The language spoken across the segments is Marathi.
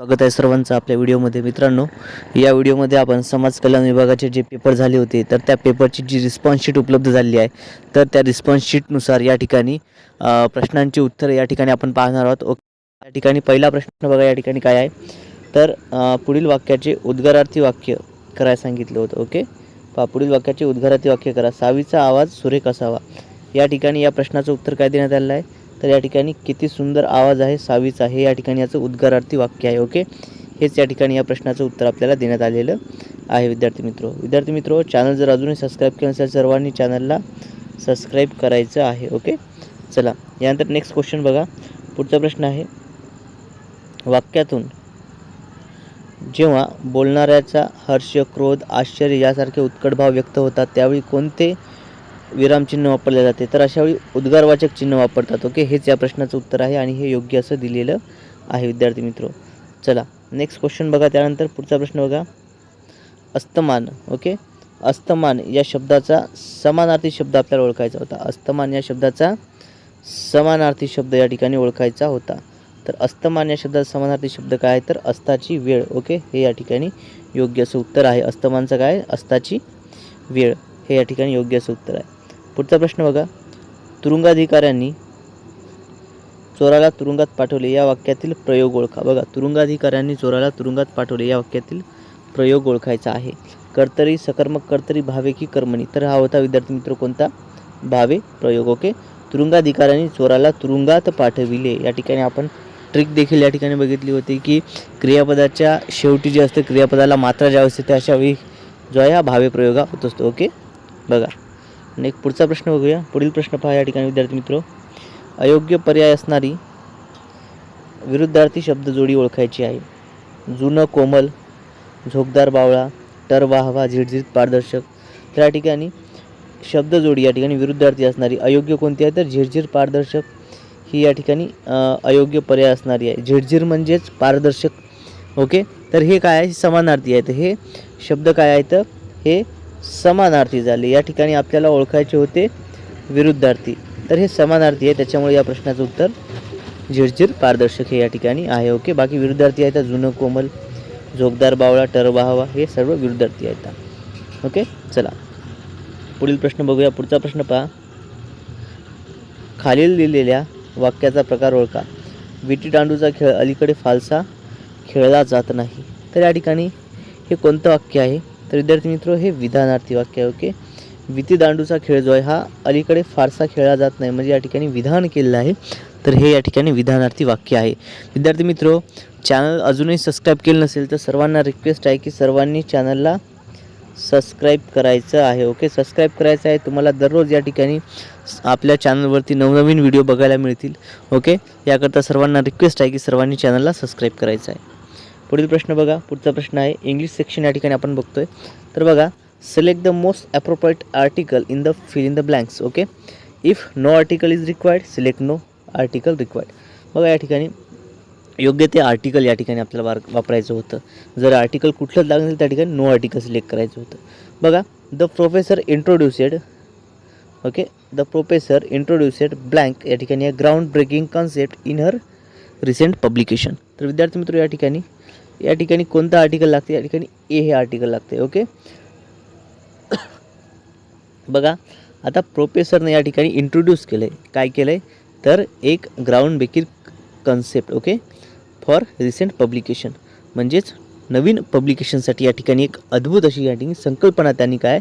स्वागत आहे सर्वांचं आपल्या व्हिडिओमध्ये. मित्रांनो या व्हिडिओमध्ये आपण समाज कल्याण विभागाचे जे पेपर झाले होते तर त्या पेपरची जी रिस्पॉन्स शीट उपलब्ध झालेली आहे तर त्या रिस्पॉन्स शीटनुसार या ठिकाणी प्रश्नांची उत्तरं या ठिकाणी आपण पाहणार आहोत. ओके या ठिकाणी पहिला प्रश्न बघा या ठिकाणी काय आहे? तर पुढील वाक्याचे उद्गारार्थी वाक्य करायला सांगितलं होतं. ओके पहा पुढील वाक्याचे उद्गारार्थी वाक्य करा. सावीचा आवाज सुरेख असावा. या ठिकाणी या प्रश्नाचं उत्तर काय देण्यात आलेलं आहे? तर या ठिकाणी किती सुंदर आवाज आहे सावीचा हे या ठिकाणी याचं उद्गारार्थी वाक्य आहे ओके? हेच या ठिकाणी या प्रश्नाचं उत्तर आपल्याला देण्यात आलेलं आहे विद्यार्थी मित्र. विद्यार्थी मित्र चॅनल जर अजूनही सबस्क्राईब केलं नसेल सर्वांनी चॅनलला सबस्क्राईब करायचं आहे ओके? चला यानंतर नेक्स्ट क्वेश्चन बघा. पुढचा प्रश्न आहे. वाक्यातून जेव्हा बोलणाऱ्याचा हर्ष क्रोध आश्चर्य यासारखे उत्कट भाव व्यक्त होतात त्यावेळी कोणते विरामचिन्ह वापरले जाते. तर अशावेळी उद्गारवाचक चिन्ह वापरतात. ओके? हेच या प्रश्नाचं उत्तर आहे आणि हे योग्य असं दिलेलं आहे विद्यार्थी मित्र. चला नेक्स्ट क्वेश्चन बघा. त्यानंतर पुढचा प्रश्न बघा. अस्तमान ओके? अस्तमान या शब्दाचा समानार्थी शब्द आपल्याला ओळखायचा होता. अस्तमान या शब्दाचा समानार्थी शब्द या ठिकाणी ओळखायचा होता. तर अस्तमान या शब्दाचा समानार्थी शब्द काय आहे? तर अस्ताची वेळ ओके? हे या ठिकाणी योग्य असं उत्तर आहे. अस्तमानचं काय? अस्ताची वेळ. हे या ठिकाणी योग्य असं उत्तर आहे. पुढचा प्रश्न बघा. तुरुंगाधिकाऱ्यांनी चोराला तुरुंगात पाठवले या वाक्यातील प्रयोग ओळखा. बघा तुरुंगाधिकाऱ्यांनी चोराला तुरुंगात पाठवले या वाक्यातील प्रयोग ओळखायचा आहे. कर्तरी सकर्मक कर्तरी भावे की कर्मणी. तर हा होता विद्यार्थी मित्र कोणता? भावे प्रयोग ओके? तुरुंगाधिकाऱ्यांनी चोराला तुरुंगात पाठविले. या ठिकाणी आपण ट्रिक देखील या ठिकाणी बघितली होती की क्रियापदाच्या शेवटी जे असते क्रियापदाला मात्रा ज्यावेळेस येते अशा वेळी जो आहे हा भावे प्रयोग होत असतो ओके? बघा. आणि एक पुढचा प्रश्न बघूया. पुढील प्रश्न पहा या ठिकाणी विद्यार्थी मित्र. अयोग्य पर्याय असणारी विरुद्धार्थी शब्द जोडी ओळखायची आहे. जुनं कोमल झोकदार बावळा टर वाहवा झिडझिड पारदर्शक. तर या ठिकाणी शब्द जोडी या ठिकाणी विरुद्धार्थी असणारी अयोग्य कोणती आहे? तर झिरझिर पारदर्शक ही या ठिकाणी अयोग्य पर्याय असणारी आहे. झिरझिर म्हणजेच पारदर्शक. ओके? तर हे काय आहे? समानार्थी आहे. तर हे शब्द काय आहेत हे समानार्थी झाले. या ठिकाणी आपल्याला ओळखायचे होते विरुद्धार्थी. तर हे समानार्थी आहे त्याच्यामुळे या प्रश्नाचं उत्तर झिरझिर पारदर्शक हे या ठिकाणी आहे. ओके बाकी विरुद्धार्थी आहेत जुनं कोमल झोकदार बावळा टरवाहवा हे सर्व विरुद्धार्थी आहेत. ओके चला. पुढील प्रश्न बघूया पुढचा प्रश्न पहा. खालील लिहिलेल्या वाक्याचा प्रकार ओळखा. विटीदांडूचा खेळ अलीकडे फालसा खेळला जात नाही. तर या ठिकाणी हे कोणतं वाक्य आहे? तर विद्यार्थी मित्र हे विधानार्थी वाक्य आहे ओके? विती दांडूचा खेळ जो आहे हा अलीकडे फारसा खेळला जात नाही. म्हणजे या ठिकाणी विधान केलेलं आहे. तर हे या ठिकाणी विधानार्थी वाक्य आहे. विद्यार्थी मित्र चॅनल अजूनही सबस्क्राईब केलं नसेल तर सर्वांना रिक्वेस्ट आहे की सर्वांनी चॅनलला सबस्क्राईब करायचं आहे ओके? सबस्क्राईब करायचं आहे तुम्हाला दररोज या ठिकाणी आपल्या चॅनलवरती नवनवीन व्हिडिओ बघायला मिळतील ओके? याकरता सर्वांना रिक्वेस्ट आहे की सर्वांनी चॅनलला सबस्क्राईब करायचं आहे. पुढील प्रश्न बघा. पुढचा प्रश्न आहे इंग्लिश सेक्शन या ठिकाणी आपण बघतोय. तर बघा select the most appropriate article in the fill in the blanks okay if no article is required select no article required बघा या ठिकाणी योग्य ते आर्टिकल या ठिकाणी आपल्याला वार वापरायचं होतं. जर आर्टिकल कुठलंच लागलं त्या ठिकाणी नो आर्टिकल सिलेक्ट करायचं होतं. बघा the professor introduced okay the professor introduced blank या ठिकाणी आहे ground breaking concept in her recent publication तर विद्यार्थी मित्र या ठिकाणी या ठिकाणी कोणतं आर्टिकल लागते? या ठिकाणी ए हे आर्टिकल लागते ओके बघा आता प्रोफेसरने या ठिकाणी इंट्रोड्यूस केलं आहे काय केलं आहे तर एक ground breaking concept okay for recent publication म्हणजेच नवीन पब्लिकेशनसाठी या ठिकाणी एक अद्भुत अशी या ठिकाणी संकल्पना त्यांनी काय?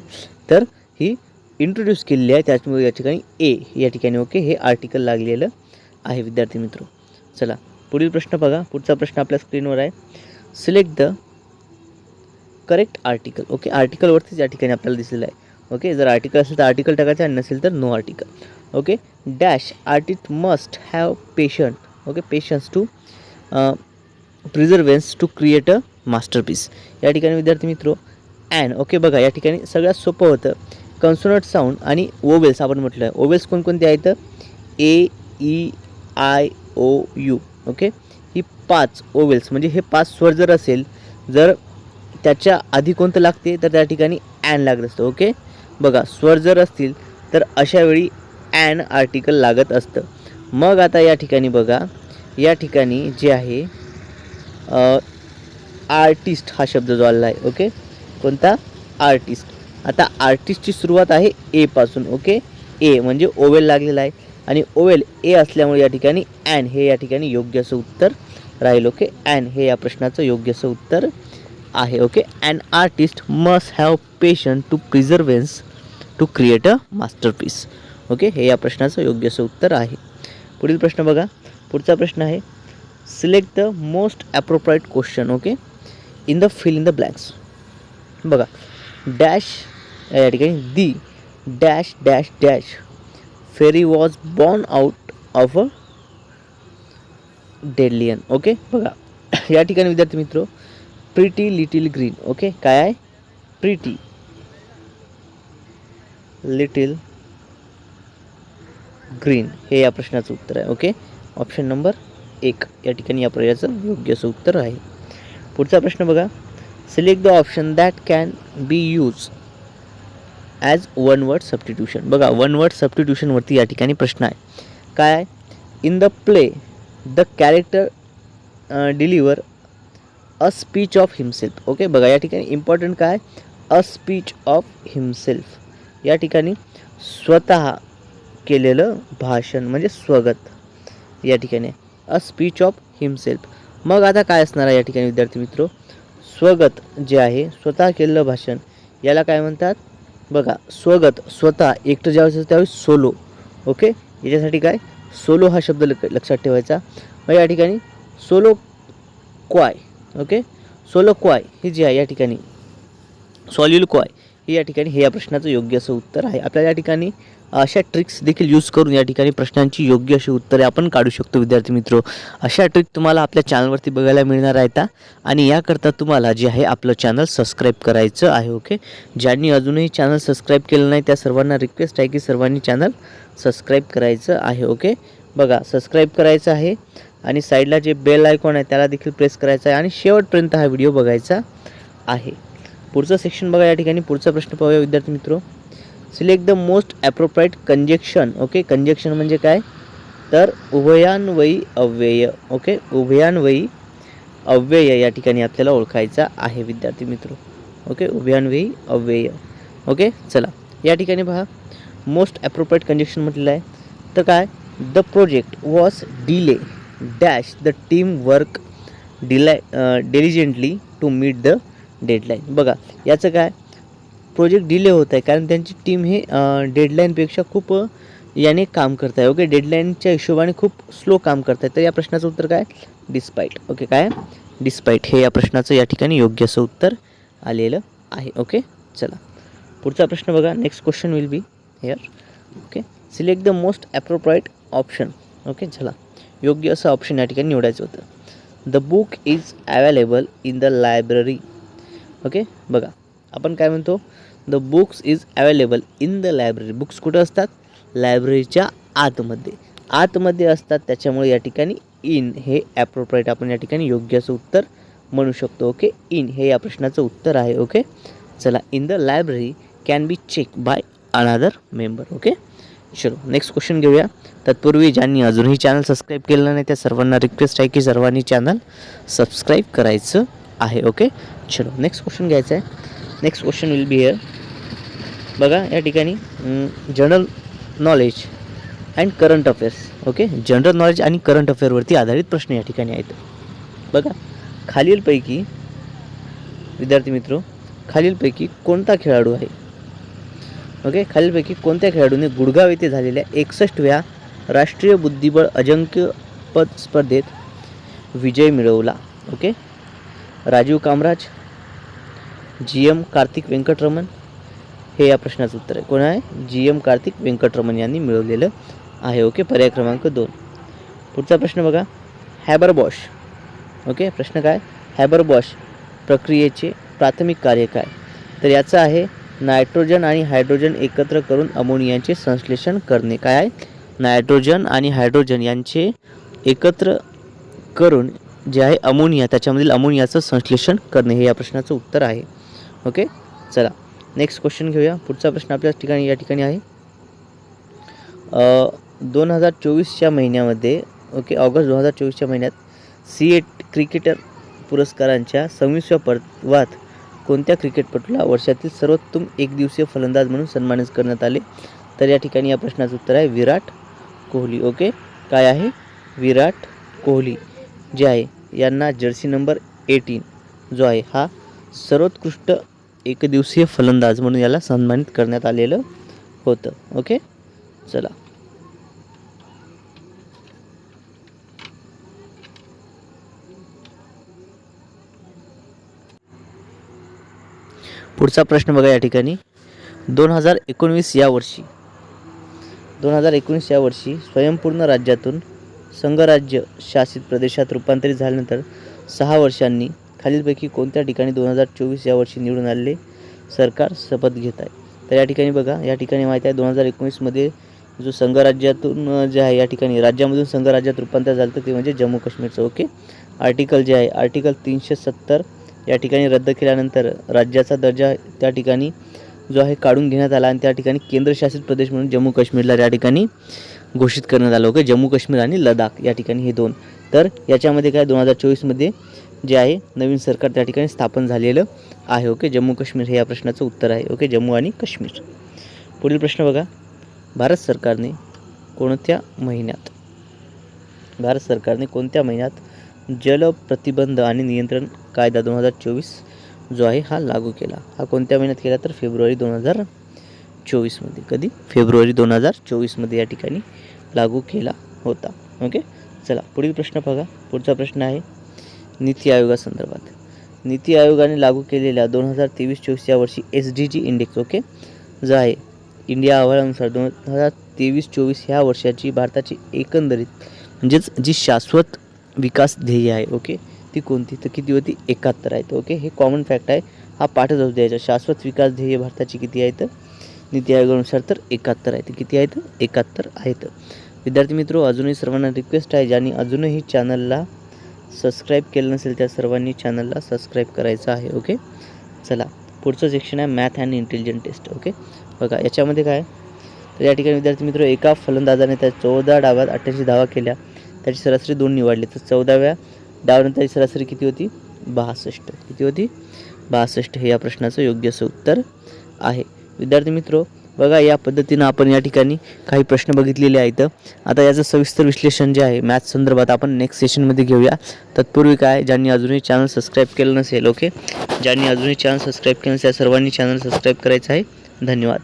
तर ही इंट्रोड्यूस केलेली आहे. त्याच्यामुळे या ठिकाणी ए या ठिकाणी ओके हे आर्टिकल लागलेलं आहे विद्यार्थी मित्र. चला पुढील प्रश्न बघा. पुढचा प्रश्न आपल्या स्क्रीनवर आहे. Select the correct article. Okay आर्टिकलवरतीच या ठिकाणी आपल्याला दिसलेलं आहे. ओके जर आर्टिकल असेल तर आर्टिकल टाकायचं आणि नसेल तर no article. Okay dash artist must have patient okay patience to perseverance to create a masterpiece या ठिकाणी विद्यार्थी मित्र ॲन ओके बघा या ठिकाणी सगळ्यात सोपं होतं. कन्सोनट साऊंड आणि ओवेल्स आपण म्हटलं. आहे ओवेल्स कोणकोणते आहेत? A E I O U okay पाच ओवेल्स म्हणजे हे पाच स्वर जर असेल जर त्याच्या आधी कोणतं लागते तर त्या ठिकाणी ॲन लागत असतं ओके? बघा स्वर जर असतील तर अशा वेळी ॲन आर्टिकल लागत असतं. मग आता या ठिकाणी बघा या ठिकाणी जे आहे आर्टिस्ट हा शब्द जो आलेला आहे ओके? कोणता? आर्टिस्ट. आता आर्टिस्टची सुरुवात आहे एपासून ओके? ए म्हणजे ओवेल लागलेला आहे. आणि ओवेल ए असल्यामुळे या ठिकाणी ॲन हे या ठिकाणी योग्य असं उत्तर राहील ओके अँड हे या प्रश्नाचं योग्य असं उत्तर आहे okay and artist must have patient to perseverance to create a masterpiece okay हे या प्रश्नाचं योग्य असं उत्तर आहे. पुढील प्रश्न बघा. पुढचा प्रश्न आहे. Select the most appropriate question okay in the fill in the blanks बघा. डॅश या ठिकाणी the dash dash dash fairy was born out of a dandelion okay? बघा या ठिकाणी विद्यार्थी मित्र प्रिटी लिटिल ग्रीन ओके? काय आहे? प्रिटी लिटिल ग्रीन हे या प्रश्नाचं उत्तर आहे ओके? ऑप्शन नंबर एक. या ठिकाणी या पर्यायाचं योग्य असं उत्तर आहे. पुढचा प्रश्न बघा. Select the option that can be use as one word substitution बघा वन वर्ड सबस्टिट्यूशनवरती या ठिकाणी प्रश्न आहे. काय आहे? In the play the character deliver a speech of himself. Okay बघा या ठिकाणी इम्पॉर्टंट काय? A speech of himself. या ठिकाणी स्वतः केलेलं भाषण म्हणजे स्वगत या ठिकाणी. A speech of himself. मग आता काय असणार आहे या ठिकाणी विद्यार्थी मित्र? स्वगत जे आहे स्वतः केलेलं भाषण याला काय म्हणतात? बघा स्वगत स्वतः एकटं ज्यावेळेस त्यावेळेस सोलो. ओके? याच्यासाठी काय? सोलो हा शब्द लक लक्षात ठेवायचा. मग या ठिकाणी soliloquy okay? Soliloquy ही जी आहे या ठिकाणी. सॉल्युल क्वाय. हे या ठिकाणी हे या प्रश्नाचं योग्य असं उत्तर आहे. आपल्याला या ठिकाणी अशा ट्रिक्स देखील यूज करून या ठिकाणी प्रश्नांची योग्य अशी उत्तरे आपण काढू शकतो विद्यार्थी मित्र. अशा ट्रिक तुम्हाला आपल्या चॅनलवरती बघायला मिळणार आहेत आणि याकरता तुम्हाला जे आहे आपलं चॅनल सबस्क्राईब करायचं आहे ओके ज्यांनी अजूनही चॅनल सबस्क्राईब केलं नाही त्या सर्वांना रिक्वेस्ट आहे की सर्वांनी चॅनल सबस्क्राईब करायचं आहे ओके बघा सबस्क्राईब करायचं आहे आणि साईडला जे बेल आयकॉन आहे त्याला देखील प्रेस करायचं आहे आणि शेवटपर्यंत हा व्हिडिओ बघायचा आहे. पुढचं सेक्शन बघा या ठिकाणी पुढचा प्रश्न पाहूया विद्यार्थी मित्र. Select the most appropriate conjunction okay conjunction म्हणजे काय? तर उभयान्वयी अव्यय ओके उभयान्वयी अव्यय या ठिकाणी आपल्याला ओळखायचा आहे विद्यार्थी मित्र ओके उभयान्वयी अव्यय ओके चला या ठिकाणी पहा. मोस्ट ॲप्रोप्राईट कंजेक्शन म्हटलेलं आहे. तर काय? The project was delay dash the team work delay diligently to meet the deadline बघा याचं काय? प्रोजेक्ट डिले होत आहे कारण त्यांची टीम हे डेडलाईनपेक्षा खूप याने काम करत आहे ओके डेडलाईनच्या हिशोबाने खूप स्लो काम करत आहे. तर या प्रश्नाचं उत्तर काय? डिस्पाईट ओके काय? डिस्पाईट हे या प्रश्नाचं या ठिकाणी योग्य असं उत्तर आलेलं आहे ओके चला. पुढचा प्रश्न बघा. Next question will be here okay select the most appropriate option okay चला. योग्य असं ऑप्शन या ठिकाणी निवडायचं होतं. The book is available in the library okay? बघा आपण काय म्हणतो? The books is available in the library books कुठं असतात? लायब्ररीच्या आतमध्ये. आतमध्ये असतात त्याच्यामुळे या ठिकाणी इन हे ॲप्रोप्रिएट आपण या ठिकाणी योग्य असं उत्तर म्हणू शकतो ओके? इन हे या प्रश्नाचं उत्तर आहे ओके? चला in the library can be check by another member okay? चलो नेक्स्ट क्वेश्चन घेऊया. तत्पूर्वी ज्यांनी अजूनही चॅनल सबस्क्राईब केलं नाही त्या सर्वांना रिक्वेस्ट आहे की सर्वांनी चॅनल सबस्क्राईब करायचं. आहे ओके चलो नेक्स्ट क्वेश्चन घ्यायचं आहे. Next question will be here बघा या ठिकाणी general knowledge and current affairs okay general knowledge आणि करंट अफेअरवरती आधारित प्रश्न या ठिकाणी आहेत. बघा खालीलपैकी विद्यार्थी मित्र खालीलपैकी कोणता खेळाडू आहे? ओके खालीलपैकी कोणत्या खेळाडूने गुडगाव येथे झालेल्या एकसष्टव्या राष्ट्रीय बुद्धिबळ अजिंक्यपद स्पर्धेत विजय मिळवला? Okay Rajiv Kamaraj G M Karthik Venkataraman हे या प्रश्नाचं उत्तर आहे. कोण आहे? जी एम कार्तिक व्यंकटरमन यांनी मिळवलेलं आहे. ओके पर्याय क्रमांक दोन. पुढचा प्रश्न बघा. हॅबर बॉश ओके प्रश्न काय? हॅबर बॉश प्रक्रियेचे प्राथमिक कार्य काय? तर याचं आहे नायट्रोजन आणि हायड्रोजन एकत्र करून अमोनियाचे संश्लेषण करणे. काय आहे? नायट्रोजन आणि हायड्रोजन यांचे एकत्र करून जे आहे अमोनिया त्याच्यामधील अमोनियाचं संश्लेषण करणे हे या प्रश्नाचं उत्तर आहे. ओके चला नेक्स्ट क्वेश्चन घेऊया. पुढचा प्रश्न आपल्या ठिकाणी या ठिकाणी आहे. दोन हजार चोवीसच्या महिन्यामध्ये ओके ऑगस्ट दोन हजार चोवीसच्या महिन्यात सी एट क्रिकेटर पुरस्कारांच्या सव्वीसव्या पर्वात कोणत्या क्रिकेटपटूला वर्षातील सर्वोत्तम एकदिवसीय फलंदाज म्हणून सन्मानित करण्यात आले? तर या ठिकाणी या प्रश्नाचं उत्तर आहे विराट कोहली. ओके काय आहे? विराट कोहली. जे आहे यांना जर्सी नंबर एटीन जो आहे हा सर्वोत्कृष्ट एकदिवसीय फलंदाज म्हणून याला सन्मानित करण्यात आलेलं होतं. ओके चला. पुढचा प्रश्न बघा या ठिकाणी. दोन हजार एकोणवीस या वर्षी दोन हजार एकोणीस या वर्षी स्वयंपूर्ण राज्यातून संघराज्य शासित प्रदेशात रूपांतरित झाल्यानंतर सहा वर्षांनी खालीलपैकी कोणत्या ठिकाणी दोन हजार चोवीस या वर्षी निवडून आलेले सरकार शपथ घेत आहे? तर या ठिकाणी बघा या ठिकाणी माहिती आहे दोन हजार एकोणीसमध्ये जो संघराज्यातून जे आहे या ठिकाणी राज्यामधून संघराज्यात रूपांतर झालं तर ते म्हणजे जम्मू काश्मीरचं ओके आर्टिकल जे आहे आर्टिकल तीनशे सत्तर या ठिकाणी रद्द केल्यानंतर राज्याचा दर्जा त्या ठिकाणी जो आहे काढून घेण्यात आला आणि त्या ठिकाणी केंद्रशासित प्रदेश म्हणून जम्मू काश्मीरला या ठिकाणी घोषित करण्यात आलं ओके जम्मू काश्मीर आणि लडाख या ठिकाणी हे दोन. तर याच्यामध्ये काय दोन हजार चोवीसमध्ये जे आहे नवीन सरकार त्या ठिकाणी स्थापन झालेलं आहे ओके? जम्मू काश्मीर हे या प्रश्नाचं उत्तर आहे ओके? जम्मू आणि काश्मीर. पुढील प्रश्न बघा. भारत सरकारने कोणत्या महिन्यात भारत सरकारने कोणत्या महिन्यात जल प्रतिबंध आणि नियंत्रण कायदा दोन हजार चोवीस जो आहे हा लागू केला? हा कोणत्या महिन्यात केला? तर फेब्रुवारी दोन हजार चोवीसमध्ये कधी? फेब्रुवारी दोन हजार चोवीसमध्ये या ठिकाणी लागू केला होता. ओके चला पुढील प्रश्न बघा. पुढचा प्रश्न आहे नीती आयोगासंदर्भात. नीती आयोगाने लागू केलेल्या दोन हजार तेवीस चोवीस या वर्षी S D G index okay जो आहे इंडिया अहवालानुसार दोन हजार तेवीस चोवीस ह्या वर्षाची भारताची एकंदरीत म्हणजेच जी शाश्वत विकास ध्येय आहे ओके ती कोणती? तर किती होती? एकाहत्तर आहेत ओके हे कॉमन फॅक्ट आहे. हा पाठच असू द्यायचा. शाश्वत विकास ध्येय भारताची किती आहे तर? नीती आयोगानुसार तर एकाहत्तर आहेत. किती आहेत? एकाहत्तर आहेत. विद्यार्थी मित्रो अजूनही सर्वांना रिक्वेस्ट आहे ज्यांनी अजूनही चॅनलला सबस्क्राईब केलं नसेल त्या सर्वांनी चॅनलला सबस्क्राईब करायचं आहे ओके चला पुढचं सेक्शन आहे math and intelligent test okay बघा याच्यामध्ये काय तर या ठिकाणी विद्यार्थी मित्र एका फलंदाजाने त्या चौदा डावात अठ्ठ्याऐंशी धावा केल्या. त्याची सरासरी दोन निवडली. तर चौदाव्या डावानंतर सरासरी किती होती? बासष्ट. किती होती? बासष्ट. हे या प्रश्नाचं योग्य असं उत्तर आहे. विद्यार्थी मित्र बघा या पद्धतीनं आपण या ठिकाणी काही प्रश्न बघितलेले आहेत. आता याचं सविस्तर विश्लेषण जे आहे मॅथ्स संदर्भात आपण नेक्स्ट सेशनमध्ये घेऊया. तत्पूर्वी काय ज्यांनी अजूनही चॅनल सबस्क्राईब केलं नसेल ओके ज्यांनी अजूनही चॅनल सबस्क्राईब केलं नसेल सर्वांनी चॅनल सबस्क्राईब करायचं आहे. धन्यवाद.